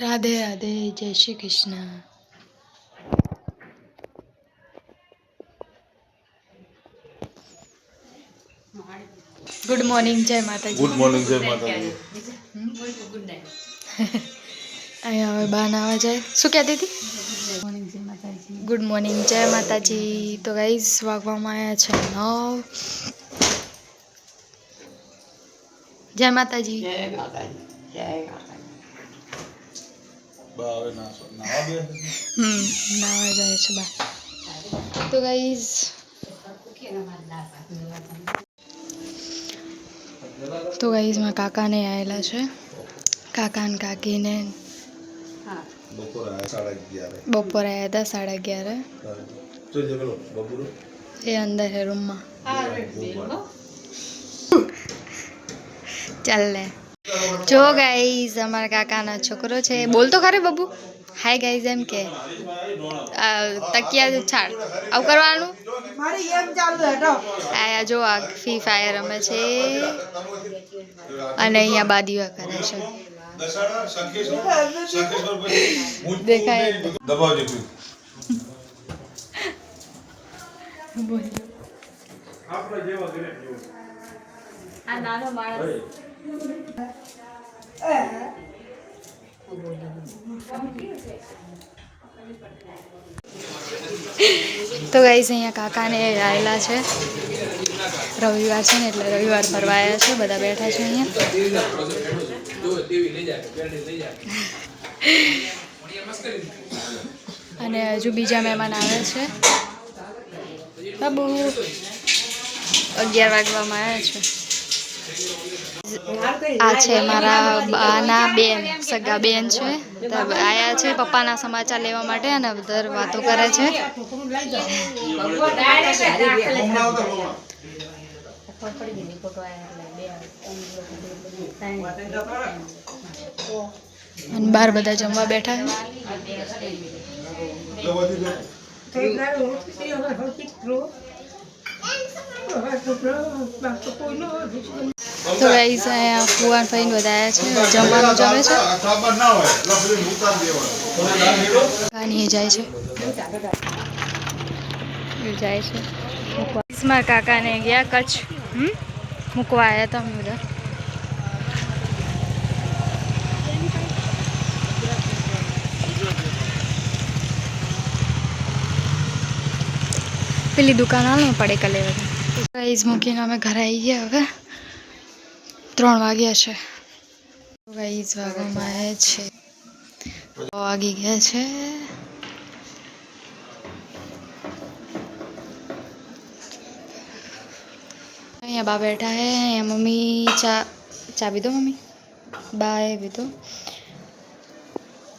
રાધે રાધે જય Shri Krishna. Good morning જય માતાજી. ગુડ મોર્નિંગ જય માતાજી. અહીંયા હવે બહાર નાવા જાય. શું કહેતી હતી? ગુડ મોર્નિંગ જય માતાજી. તો ગાઈઝ વાગવામાં આવ્યા છે નવ. જય માતાજી. બા હવે નાવા બે હમ નાવા જાય છે બા. તો ગાઈઝ તો ગાઈઝ મારા કાકાને આવેલા છે. કાકા ને કાકીને બપોરે આવ્યા હતા સાડા અગિયારે. એ અંદર છે રૂમમાં ચાલ લે. જો ગાઈઝ અમારા કાકાનો છોકરો છે. બોલતો ખરે બબુ? હાય ગાઈઝ એમ કે. આ તકિયા છાડ. આવું કરવાનું? આયા જો આ ફ્રી ફાયર રમે છે. અને અહીંયા બાદીવા કરે છે. દેખાય. જ દબાવજો કોઈ તો ગાઈઝ અહીંયા કાકાને આવેલા છે. રવિવાર છે ને, એટલે રવિવાર ફરવા આવ્યા છે, બધા બેઠા છે અહીંયા. અને હજુ બીજા મહેમાન આવે છે. બાબુ, અગિયાર વાગવામાં આવ્યા છે. આ છે મારા બાના બેન, સગા બેન છે. આયા છે પપ્પાના સમાચાર લેવા માટે અને બધા વાતો કરે છે. બહાર બધા જમવા બેઠા છે. તો ગાઈસ અહીંયા ફુવાન ફઈને બધા આવ્યા છે જમવાનું જમે છે સાબર ના હોય એટલે પછી મૂકા જ દેવાનું કાની એ જાય છે એ જાય છે મૂકવા કાકાને ગયા કચ્છ હમ મૂકવા આવ્યા હતા અમે બધા પેલી દુકાન હાલ ને પડે કલે બધા પ્રાઇઝ મૂકીને અમે ઘરે આવી ગયા હવે ત્રણ વાગ્યા છે. ગાઈઝ વાગવામાં આવે છે. વાગી ગયા છે. અહીંયા બા બેઠા હે અહીંયા મમ્મી ચા ચા પીધો મમ્મી? બા એ પીધો.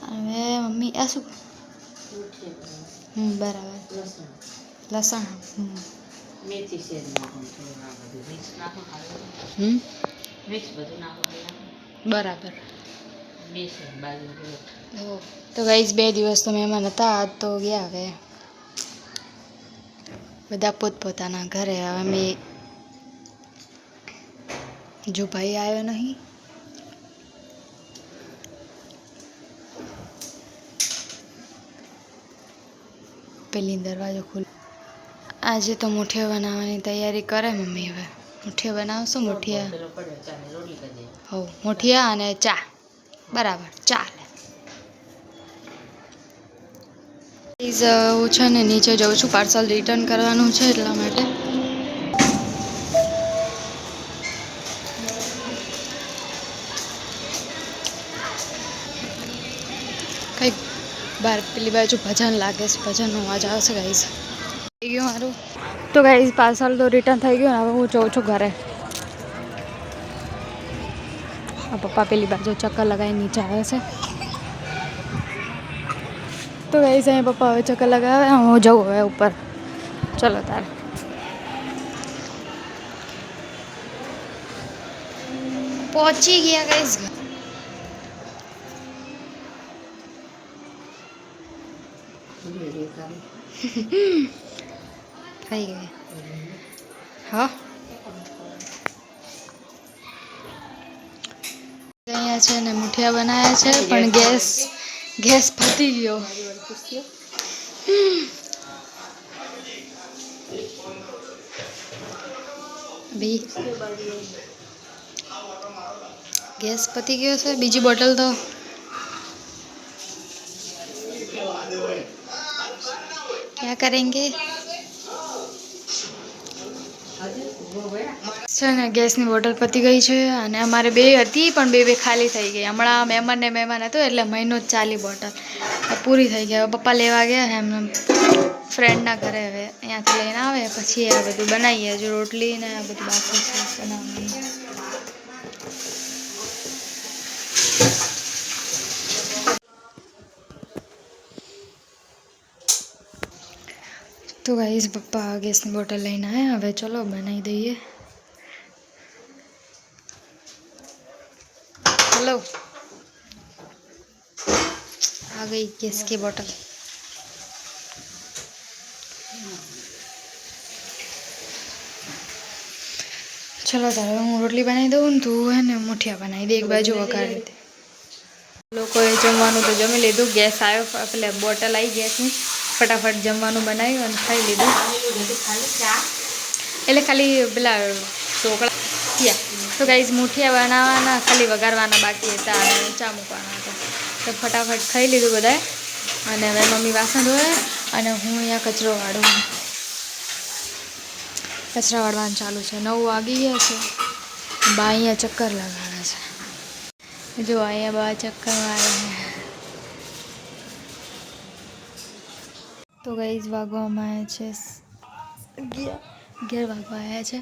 હવે મમ્મી આ શું? હમ બરાબર. લસણ. હમ. મેથી હમ? મિક્સ બધું નાખો બરાબર બે શેર બાજુ રોટ હો. તો ગાઈઝ બે દિવસ તો મહેમાન હતા આજ તો ગયા હવે બધા પોતપોતાના ઘરે હવે મેં જો ભાઈ આવ્યો નહીં પેલી દરવાજો ખુલ્લો આજે તો મુઠિયા બનાવવાની તૈયારી કરે મમ્મી હવે મુઠિયા બનાવશો? મુઠિયા. હો મુઠિયા અને ચા. બરાબર ચાલે પ્લીઝ હું છે ને નીચે જઉં છું પાર્સલ રિટર્ન કરવાનું છે એટલા માટે. કંઈક બાર પેલી બાજુ ભજન લાગે છે ભજનનો અવાજ આવશે ગાઈસ થઈ ગયું મારું તો ગાઈસ પાર્સલ તો રિટર્ન થઈ ગયું ને હવે હું જઉં છું ઘરે આ પપ્પા પેલી બાજુ ચક્કર લગાવી નીચે આવે છે તો ગઈ અહીંયા પપ્પા હવે ચક્કર લગાવે હું જઉં હવે ઉપર ચલો તારે પહોંચી ગયા ગઈશ થઈ ગઈ હા અહીંયા બનાવ્યા છે અને મુઠિયા બનાવ્યા છે પણ ગેસ ગેસ પતી ગયો બી ગેસ પતી ગયો છે બીજી બોટલ તો क्या करेंगे છે ને, ગેસની બોટલ પતી ગઈ છે અને અમારે બે હતી, પણ બે બે ખાલી થઈ ગઈ. હમણાં મહેમાન ને મહેમાન હતો, એટલે મહિનો જ ચાલી બોટલ. પૂરી થઈ ગઈ. હવે પપ્પા લેવા ગયા એમ ફ્રેન્ડના ઘરે. હવે અહીંયાથી લઈને આવે, પછી આ બધું બનાવીએ, હજુ રોટલી ને આ બધું બાકી છે, બનાવવાનું. તો ગાઈઝ પપ્પા ગેસની બોટલ લઈને આવ્યા હવે ચલો બનાવી દઈએ हेलो आ गई गैस की बोतल ચલો તારે હું રોટલી બનાવી દઉં ને તું હે ને મુઠિયા બનાવી દે એક બાજુ વઘારી દે લોકોએ જમવાનું તો જમી લીધું ગેસ આવ્યો એટલે બોટલ આવી ગેસની ફટાફટ જમવાનું બનાવ્યું અને ખાઈ લીધું. એટલે ખાલી પેલા ઢોકળા તો ગાઈઝ મુઠિયા બનાવવાના, ખાલી વઘારવાના બાકી હતા અને ચા મૂકવાના હતા. તો ફટાફટ ખાઈ લીધું બધાએ. અને હવે મમ્મી વાસણ ધોવે અને હું અહીંયા કચરો વાળું કચરા વાળવાનું ચાલુ છે. નવ વાગી ગયા છે. બા અહીંયા ચક્કર લગાડે છે. જો અહીંયા બા ચક્કર મારે તો ગાઈઝ વાગવામાં આવ્યા છે અગિયાર અગિયાર વાગવા આવ્યા છે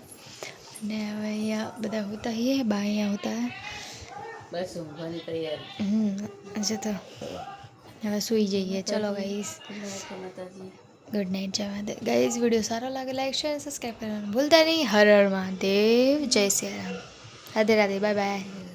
અને હવે અહીંયા બધા હોતા હી બા અહીંયા હોતા હે બસ ઊંઘવાની તૈયારી હમ આજે તો હવે સૂઈ જઈએ ચલો ગાઈઝ માતાજી ગુડ નાઇટ જય મહાદેવ ગાઈઝ વિડીયો સારો લાગે લાઈક શેર સબસ્ક્રાઈબ કરવાનું ભૂલતા નહીં હર હર મહાદેવ જય શ્રી રામ રાધે રાધે બાય બાય